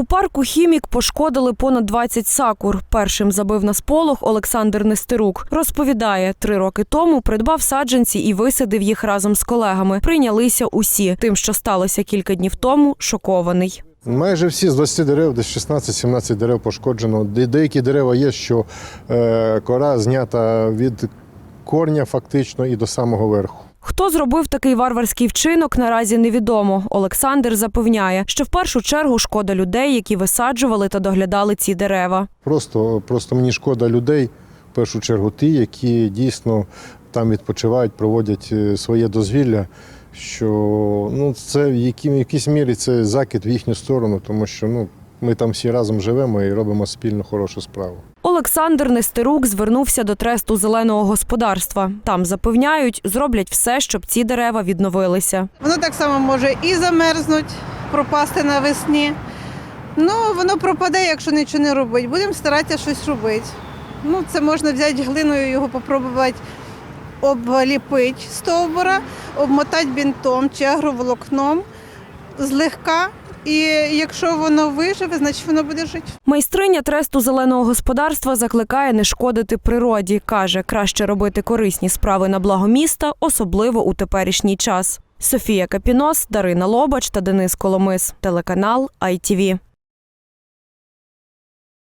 У парку хімік пошкодили понад 20 сакур. Першим забив на сполох Олександр Нестерук. Розповідає, три роки тому придбав саджанці і висадив їх разом з колегами. Прийнялися усі. Тим, що сталося кілька днів тому, шокований. Майже всі з 20 дерев, десь 16-17 дерев пошкоджено. Деякі дерева є, що е, кора знята від корня фактично і до самого верху. Хто зробив такий варварський вчинок, наразі невідомо. Олександр запевняє, що в першу чергу шкода людей, які висаджували та доглядали ці дерева. Просто, просто мені шкода людей, в першу чергу ті, які дійсно там відпочивають, проводять е, своє дозвілля. Що ну, це в якій- якійсь мірі це закид в їхню сторону, тому що ну, ми там всі разом живемо і робимо спільну хорошу справу. Олександр Нестерук звернувся до тресту зеленого господарства. Там запевняють, зроблять все, щоб ці дерева відновилися. Воно так само може і замерзнуть, пропасти навесні. Ну, воно пропаде, якщо нічого не робити. Будемо старатися щось робити. Ну, це можна взяти глиною, його попробувати обліпити стовбура, обмотати бінтом чи агроволокном злегка. І якщо воно виживе, значить воно буде жити. Майстриня тресту зеленого господарства закликає не шкодити природі. каже, краще робити корисні справи на благо міста, особливо у теперішній час. Софія Капінос, Дарина Лобач та Денис Коломис. Телеканал ITV.